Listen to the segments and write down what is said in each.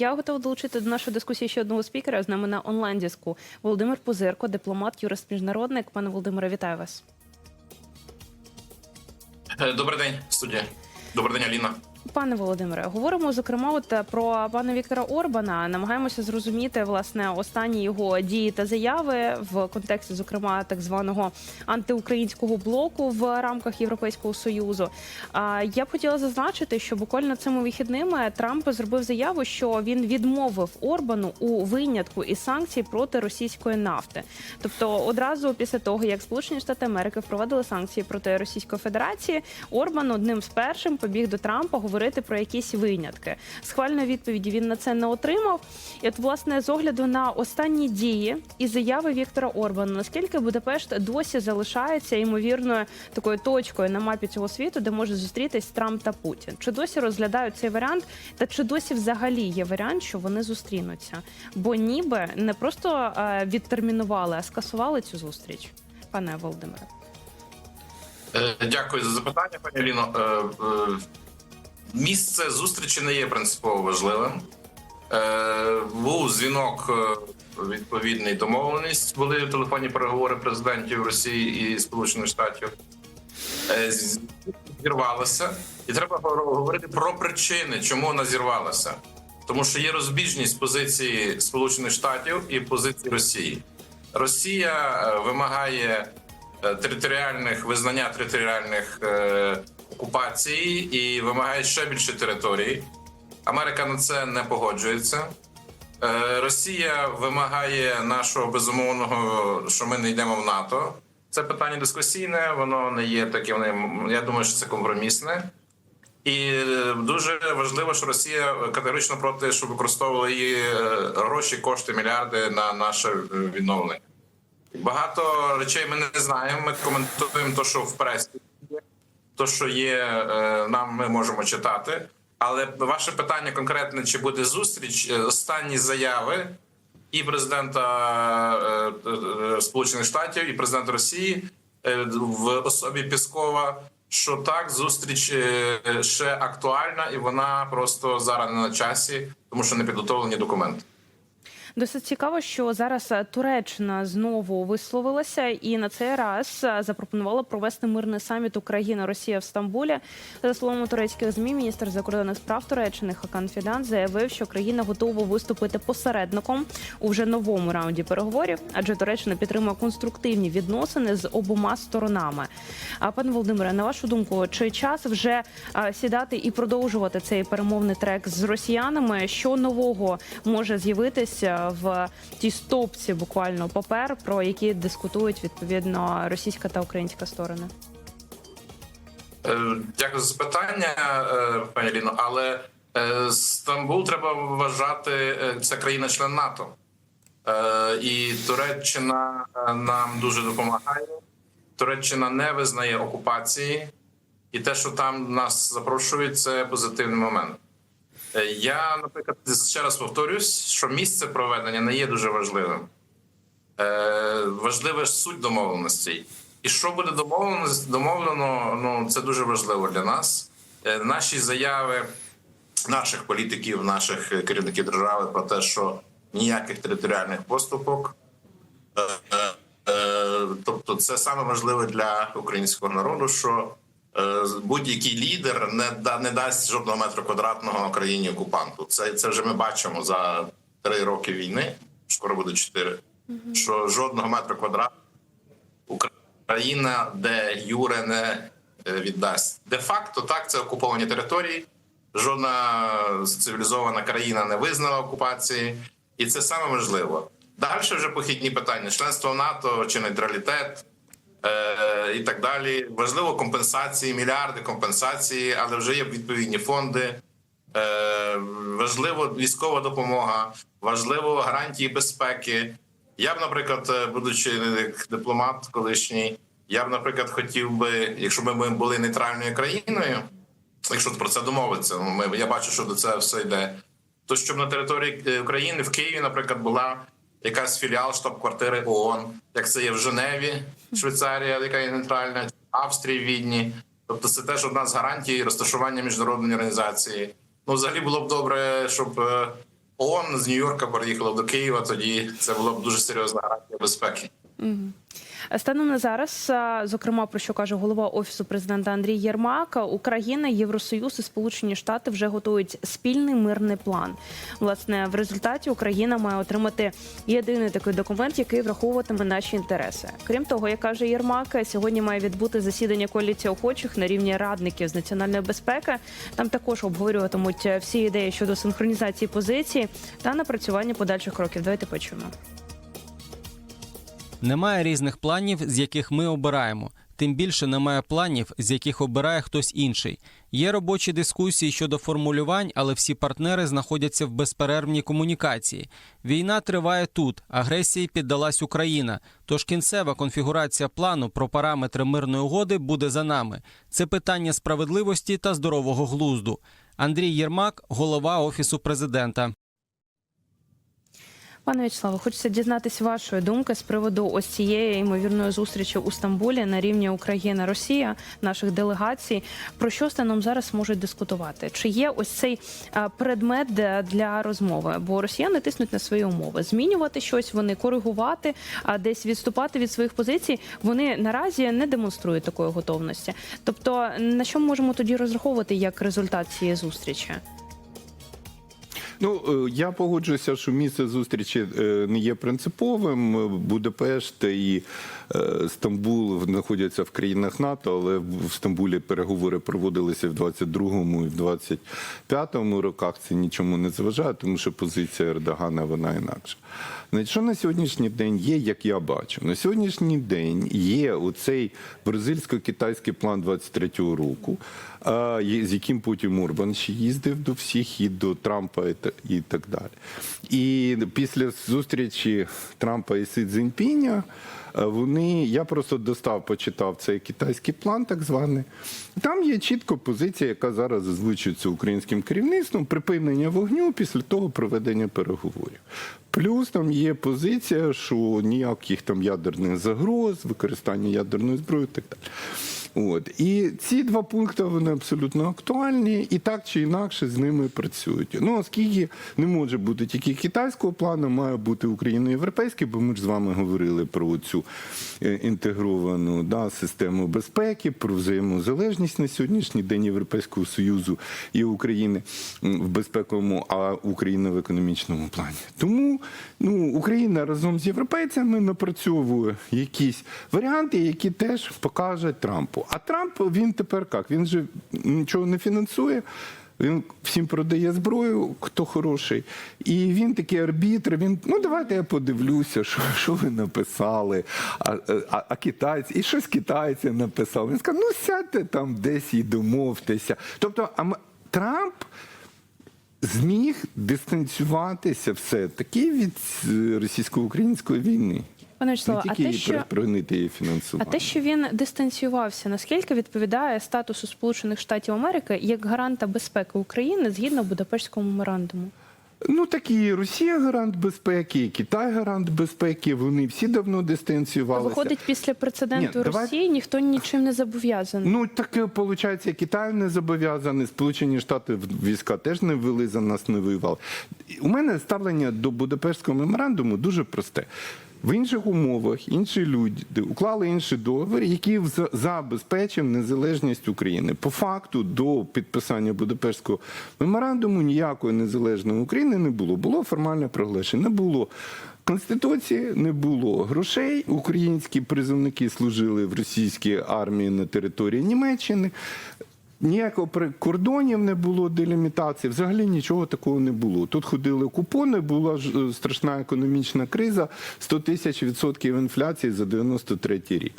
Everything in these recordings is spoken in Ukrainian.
Я готова долучити до нашої дискусії ще одного спікера. З нами на онлайн зв'язку Володимир Пузирко, дипломат, юрист міжнародник. Пане Володимире, вітаю вас. Е, Добрий день, студія. Добрий день, Аліна. Пане Володимире, говоримо зокрема от е, про пана Віктора Орбана. Намагаємося зрозуміти власне останні його дії та заяви в контексті, зокрема, так званого антиукраїнського блоку в рамках Європейського союзу. Я б хотіла зазначити, що буквально цими вихідними Трамп зробив заяву, що він відмовив Орбану у винятку із санкцій проти російської нафти. Тобто, одразу після того, як Сполучені Штати Америки впровадили санкції проти Російської Федерації, Орбан одним з першим побіг до Трампа говорити про якісь винятки. Схвальної відповіді він на це не отримав. І от, власне, з огляду на останні дії і заяви Віктора Орбана, наскільки Будапешт досі залишається ймовірною такою точкою на мапі цього світу, де може зустрітись Трамп та Путін? Чи досі розглядають цей варіант? Та чи досі взагалі є варіант, що вони зустрінуться? Бо ніби не просто е, відтермінували, а скасували цю зустріч, пане Володимире. Е, Дякую за запитання, пані Аліно. Місце зустрічі не є принципово важливим. Е, Був дзвінок е, відповідний домовленість. Були телефонні переговори президентів Росії і Сполучених Штатів. Е, Зірвалося, і треба говорити про причини, чому вона зірвалася. Тому що є розбіжність позиції Сполучених Штатів і позиції Росії. Росія е, вимагає територіальних визнання територіальних е, окупацій і вимагає ще більше територій. Америка на це не погоджується. Е, Росія вимагає нашого безумовного, що ми не йдемо в НАТО. Це питання дискусійне, воно не є таким. Я думаю, що це компромісне. І е, дуже важливо, що Росія категорично проти, щоб використовували її е, гроші, кошти, мільярди на наше відновлення. Багато речей ми не знаємо. Ми коментуємо те, що в пресі то, що є, е, нам ми можемо читати. Але ваше питання конкретне: чи буде зустріч? Е, Останні заяви і президента е, Сполучених Штатів, і президента Росії в особі Піскова. Що так, зустріч ще актуальна, і вона просто зараз не на часі, тому що не підготовлені документи. Досить цікаво, що зараз е, Туреччина знову висловилася і на цей раз е, запропонувала провести мирний саміт Україна Росія в Стамбулі. За словами турецьких змі, міністр закордонних справ Туреччини Хакан Фідан заявив, що країна готова виступити посередником у вже новому раунді переговорів, адже Туреччина підтримує конструктивні відносини з обома сторонами. А пане Володимире, на вашу думку, чи час вже е, сідати і продовжувати цей перемовний трек з росіянами? Що нового може з'явитися в тій стопці буквально папер, про які дискутують відповідно російська та українська сторони? Е, Дякую за запитання, е, пані Ліно. Але е, Стамбул треба вважати це країна-член НАТО. І Туреччина нам дуже допомагає. Туреччина не визнає окупації, і те, що там нас запрошують, це позитивний момент. Я, наприклад, ще раз повторюсь, що місце проведення не є дуже важливим. Е, Важлива ж суть домовленостей. І що буде домовлено, домовлено, ну це дуже важливо для нас. Е, Наші заяви наших політиків, наших керівників держави про те, що ніяких територіальних поступок. Е, е, е, Тобто, це саме важливе для українського народу, що будь-який лідер не да не дасть жодного метра квадратного країні окупанту. Це це вже ми бачимо за три роки війни. Скоро буде чотири. Що жодного метра квадратного Україна, де Юре не е, віддасть де факто, так це окуповані території. Жодна цивілізована країна не визнала окупації, і це саме важливо. Далі вже похідні питання: членство НАТО чи нейтралітет е, і так далі. Важливо компенсації, мільярди компенсації, але вже є відповідні фонди. Е, важливо військова допомога, важливо гарантії безпеки. Я б, наприклад, е, будучи дипломат колишній, я б, наприклад, хотів би, якщо ми були нейтральною країною, якщо про це домовитися, ну, ми я бачу, що до цього все йде. То щоб на території е, України в Києві, наприклад, була якась філіал штаб-квартири ООН, як це є в Женеві, Швейцарія, яка є нейтральна, Австрії, Відні. Тобто, це теж одна з гарантій розташування міжнародної організації. Ну, взагалі було б добре, щоб е, ООН з Нью-Йорка переїхала до Києва, тоді це була б дуже серйозна гарантія безпеки. Станом на зараз, зокрема, про що каже голова офісу президента Андрій Єрмак, Україна, Євросоюз і Сполучені Штати вже готують спільний мирний план. Власне, в результаті Україна має отримати єдиний такий документ, який враховуватиме наші інтереси. Крім того, як каже Єрмак, сьогодні має відбути засідання коаліції охочих на рівні радників з національної безпеки. Там також обговорюватимуть всі ідеї щодо синхронізації позиції та напрацювання подальших кроків. Давайте почуємо. Немає різних планів, з яких ми обираємо. Тим більше немає планів, з яких обирає хтось інший. Є робочі дискусії щодо формулювань, але всі партнери знаходяться в безперервній комунікації. Війна триває тут. Агресії піддалась Україна. Тож кінцева конфігурація плану про параметри мирної угоди буде за нами. Це питання справедливості та здорового глузду. Андрій Єрмак, голова офісу президента. Пане Вячеславе, хочеться дізнатися вашої думки з приводу ось цієї ймовірної зустрічі у Стамбулі на рівні Україна Росія наших делегацій. Про що станом зараз можуть дискутувати? Чи є ось цей предмет для розмови? Бо росіяни тиснуть на свої умови, змінювати щось, вони коригувати, а десь відступати від своїх позицій. Вони наразі не демонструють такої готовності. Тобто, на що ми можемо тоді розраховувати як результат цієї зустрічі? Ну е, я погоджуюся, що місце зустрічі е, не є принциповим. Е, Будапешт і Стамбул знаходяться в країнах НАТО, але в Стамбулі переговори проводилися в 22-му і в 25-му роках. Це нічому не заважає, тому що позиція Ердогана вона інакша. Значить, що на сьогоднішній день є, як я бачу, на сьогоднішній день є оцей бразильсько-китайський план 23-го року, з яким потім Орбан ще їздив до всіх і до Трампа і, і так далі. І після зустрічі Трампа і Си Цзіньпіня е, вони, я просто достав, почитав цей китайський план, так званий. Там є чітко позиція, яка зараз озвучується українським керівництвом, припинення вогню після того проведення переговорів. Плюс там є позиція, що ніяких там ядерних загроз, використання ядерної зброї і так далі. От. І ці два пункти вони абсолютно актуальні, і так чи інакше з ними працюють. Ну, оскільки не може бути тільки китайського плану, має бути україно-європейський, бо ми ж з вами говорили про цю е, інтегровану да, систему безпеки, про взаємозалежність на сьогоднішній день Європейського Союзу і України в безпековому, а Україна в економічному плані. Тому ну, Україна разом з європейцями напрацьовує якісь варіанти, які теж покажуть Трампу. А Трамп він тепер як? Він же нічого не фінансує. Він всім продає зброю, хто хороший. І він такий арбітр. Він ну давайте я подивлюся, що, що ви написали. А, а, а китайці, і щось китайці написали. Він сказав, ну сядьте там десь і домовтеся. Тобто, а Трамп зміг дистанціюватися все-таки від е, російсько-української війни. Пане Вячеславе, а те, що припинити її А те, що він дистанціювався, наскільки відповідає статусу Сполучених Штатів Америки як гаранта безпеки України згідно Будапештського меморандуму? Ну такі Росія гарант безпеки, і Китай гарант безпеки. Вони всі давно дистанціювалися. Виходить, після прецеденту Ні, давай- Росії ніхто нічим не зобов'язаний. Ну так виходить, Китай не зобов'язаний, Сполучені Штати війська теж не ввели за нас, не воювали. У мене ставлення до Будапештського меморандуму дуже просте. В інших умовах інші люди уклали інший договір, який за- забезпечив незалежність України. По факту до підписання Будапештського меморандуму ніякої незалежної України не було. Було формальне проголошення. Не було Конституції не було грошей. Українські призовники служили в російській армії на території Німеччини. Ніякого при- кордонів не було делімітації, взагалі нічого такого не було. Тут ходили купони, була ж е, страшна економічна криза, 100 тисяч відсотків інфляції за 93 рік.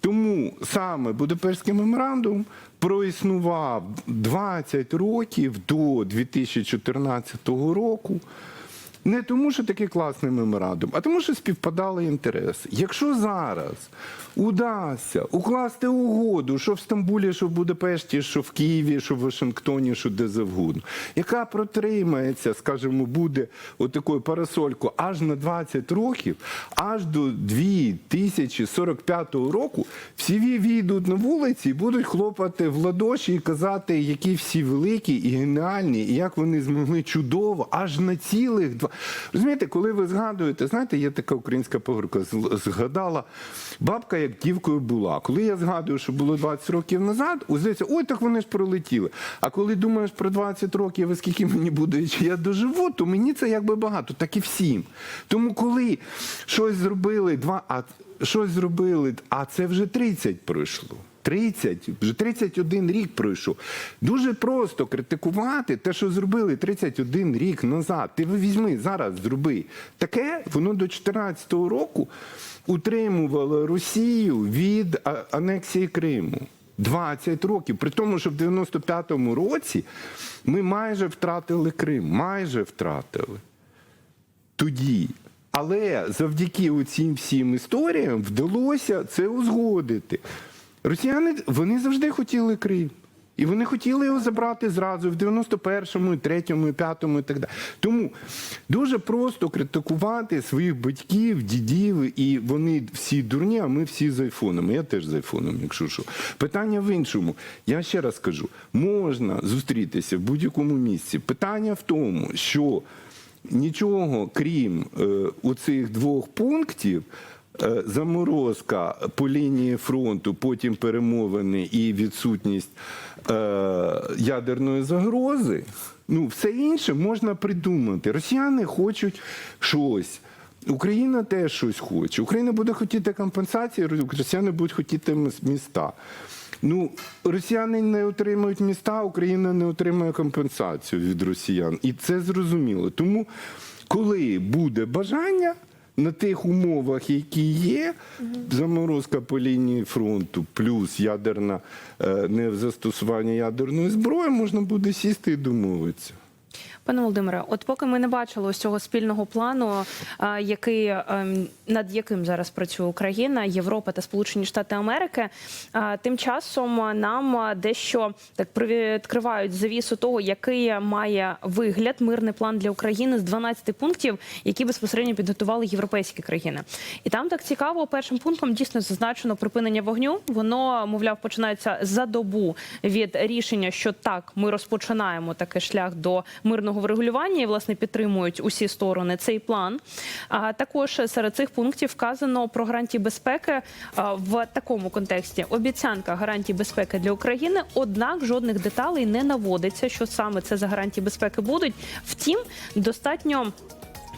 Тому саме Будапештський меморандум проіснував 20 років до 2014 року. Не тому, що такий класний меморандум, а тому, що співпадали інтереси. Якщо зараз удасться укласти угоду, що в Стамбулі, що в Будапешті, що в Києві, що в Вашингтоні, що де завгодно, яка протримається, скажімо, буде отакою парасолькою аж на 20 років, аж до 2045 року, всі ві- війдуть на вулиці і будуть хлопати в ладоші і казати, які всі великі і геніальні, і як вони змогли чудово, аж на цілих два. Розумієте, коли ви згадуєте, знаєте, є така українська поговорка, згадала бабка, як дівкою була. Коли я згадую, що було 20 років назад, здається, ой, так вони ж пролетіли. А коли думаєш про 20 років, і скільки мені буде, чи я доживу, то мені це якби багато, так і всім. Тому коли щось зробили два, а щось зробили, а це вже 30 пройшло. 30, вже 31 рік пройшов. Дуже просто критикувати те, що зробили 31 рік назад. Ти візьми зараз, зроби. Таке воно до 14-го року утримувало Росію від анексії Криму. 20 років. При тому, що в 95-му році ми майже втратили Крим. Майже втратили тоді. Але завдяки цим всім історіям вдалося це узгодити. Росіяни вони завжди хотіли Крим. І вони хотіли його забрати зразу в 91-му, 3-му, 5-му і так далі. Тому дуже просто критикувати своїх батьків, дідів, і вони всі дурні, а ми всі з айфонами. Я теж з айфоном, якщо що. Питання в іншому. Я ще раз кажу: можна зустрітися в будь-якому місці. Питання в тому, що нічого крім е, оцих двох пунктів. Е, Заморозка по лінії фронту, потім перемовини і відсутність е, ядерної загрози. Ну, все інше можна придумати. Росіяни хочуть щось. Україна теж щось хоче. Україна буде хотіти компенсації, росіяни будуть хотіти міста. Ну, росіяни не отримують міста, Україна не отримує компенсацію від росіян. І це зрозуміло. Тому, коли буде бажання на тих умовах, які є, заморозка по лінії фронту, плюс ядерна е, не застосування ядерної зброї, можна буде сісти і домовитися. Пане Володимире, от поки ми не бачили ось цього спільного плану, який ем, над яким зараз працює Україна, Європа та Сполучені Штати Америки, тим часом нам дещо так відкривають завісу того, який має вигляд мирний план для України з 12 пунктів, які безпосередньо підготували європейські країни. І там так цікаво, першим пунктом дійсно зазначено припинення вогню. Воно, мовляв, починається за добу від рішення, що так, ми розпочинаємо такий шлях до мирного врегулювання і власне підтримують усі сторони цей план. А також серед цих пунктів вказано про гарантії безпеки в такому контексті. Обіцянка гарантій безпеки для України, однак жодних деталей не наводиться, що саме це за гарантії безпеки будуть. Втім, достатньо.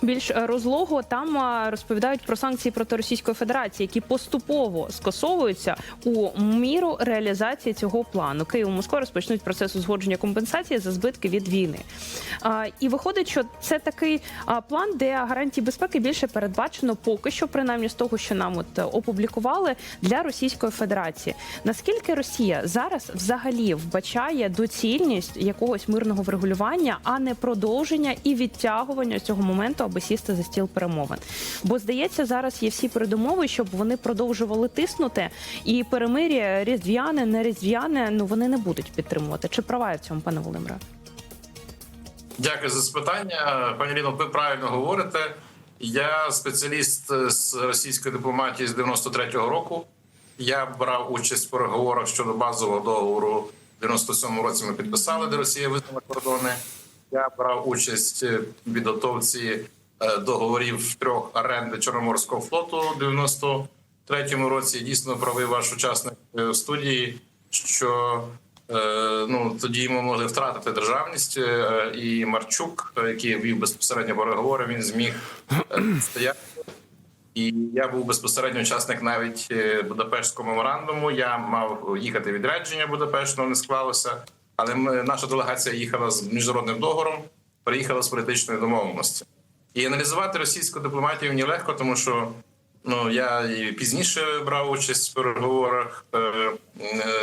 Більш розлого там розповідають про санкції проти Російської Федерації, які поступово скасовуються у міру реалізації цього плану. Київ і Москва розпочнуть процес узгодження компенсації за збитки від війни. І виходить, що це такий план, де гарантії безпеки більше передбачено поки що, принаймні з того, що нам от е, опублікували для Російської Федерації. Наскільки Росія зараз взагалі вбачає доцільність якогось мирного врегулювання, а не продовження і відтягування цього моменту, аби сісти за стіл перемовин? Бо здається, зараз є всі передумови, щоб вони продовжували тиснути, і перемир'я різдвяне, не різдвяне, ну вони не будуть підтримувати. Чи права я в цьому, пане Володимире? Дякую за запитання. Пані Ліно, ви правильно говорите. Я спеціаліст з російської дипломатії з 93-го року. Я брав участь в переговорах щодо базового договору. В 97-му році ми підписали, де Росія визнала кордони. Я брав участь в підготовці е, договорів трьох оренди Чорноморського флоту в 93-му році. Дійсно правий ваш учасник е, в студії, що Е, ну тоді ми могли втратити державність. І Марчук, який вів безпосередньо переговори, він зміг стояти. І я був безпосередньо учасник навіть Будапештського меморандуму. Я мав їхати відрядження в Будапешт, але не склалося. Але ми, наша делегація їхала з міжнародним договором, приїхала з політичної домовленості. І аналізувати російську дипломатію мені легко, тому що ну я і пізніше брав участь в переговорах е, е,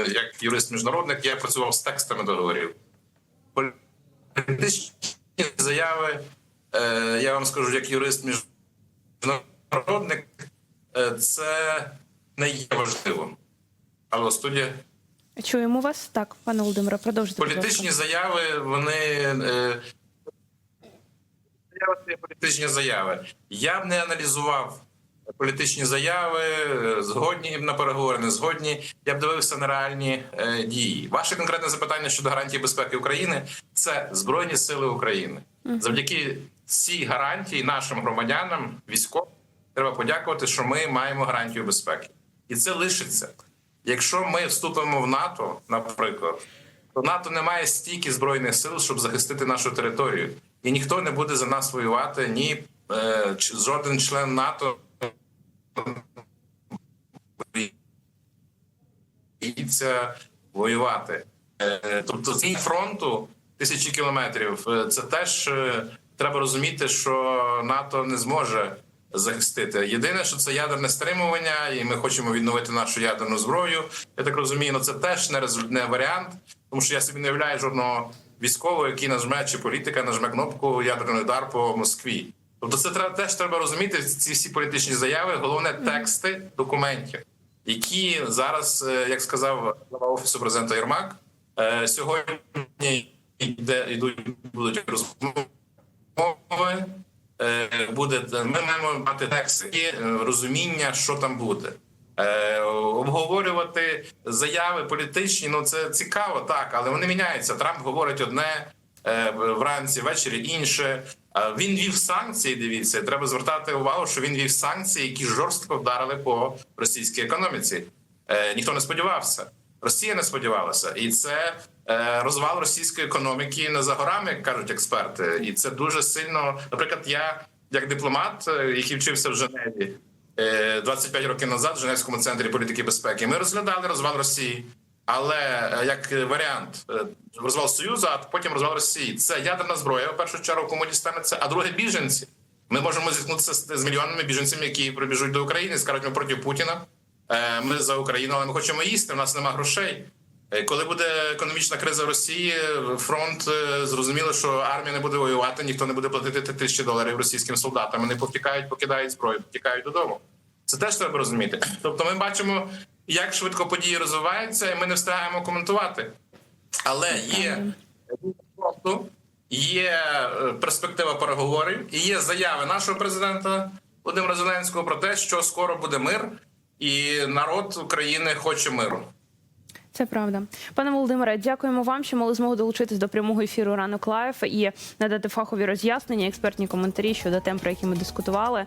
як юрист-міжнародник. Я працював з текстами договорів. Політичні заяви е, я вам скажу, як юрист міжнародник, е, це не є важливим. Алло, студія. Чуємо вас. Так, пане Володимире, продовжуйте. Політичні заяви, вони е, це політичні заяви. Я б не аналізував політичні заяви, е, згодні на переговори, не згодні. Я б дивився на реальні е, дії. Ваше конкретне запитання щодо гарантії безпеки України це Збройні Сили України. Завдяки цій гарантії нашим громадянам, військовим, треба подякувати, що ми маємо гарантію безпеки, і це лишиться. Якщо ми вступимо в НАТО, наприклад, то НАТО не має стільки збройних сил, щоб захистити нашу територію, і ніхто не буде за нас воювати, ні е, жоден член НАТО боїться воювати. Е, Тобто з фронту тисячі кілометрів. е, Це теж е, треба розуміти, що НАТО не зможе захистити. Єдине, що це ядерне стримування, і ми хочемо відновити нашу ядерну зброю. Я так розумію, ну це теж не не варіант, тому що я собі не уявляю жодного військового, який нажме чи політика нажме кнопку ядерний удар по Москві. Тобто, це треба теж треба розуміти. Ці всі політичні заяви, головне тексти документів, які зараз, е, як сказав глава офісу президента Єрмак, е, сьогодні йде йдуть будуть розмови. Е, Буде ми маємо мати тексти і е, розуміння, що там буде. Е, обговорювати заяви політичні, ну це цікаво, так, але вони міняються. Трамп говорить одне вранці, ввечері інше. Він вів санкції. Дивіться, треба звертати увагу, що він вів санкції, які жорстко вдарили по російській економіці. Ніхто не сподівався. Росія не сподівалася, і це розвал російської економіки не за горами, як кажуть експерти. І це дуже сильно. Наприклад, я як дипломат, е, який вчився в Женеві е, 25 років назад, в Женевському центрі політики безпеки, ми розглядали розвал Росії. Але е, як варіант е, розвал Союзу, а потім розвал Росії. Це ядерна зброя, в першу чергу, кому дістанеться, а друге біженці. Ми можемо зіткнутися з, мільйонами біженців, які прибіжуть до України, скажуть, ми проти Путіна. Е, Ми за Україну, але ми хочемо їсти. У нас немає грошей. Е, Коли буде економічна криза в Росії, фронт е, зрозуміло, що армія не буде воювати, ніхто не буде платити тисячі доларів російським солдатам. Вони повтікають, покидають зброю, повтікають додому. Це теж треба розуміти. Тобто, ми бачимо, як швидко події розвиваються, і ми не встигаємо коментувати. Але є фронту, є е, перспектива переговорів, і є заяви нашого президента Володимира Зеленського про те, що скоро буде мир, і народ України хоче миру. Це правда, пане Володимире. Дякуємо вам, що мали змогу долучитись до прямого ефіру ранок лайф і надати фахові роз'яснення, експертні коментарі щодо тем, про які ми дискутували.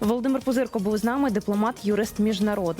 Володимир Пузирко був з нами, дипломат, юрист міжнародник.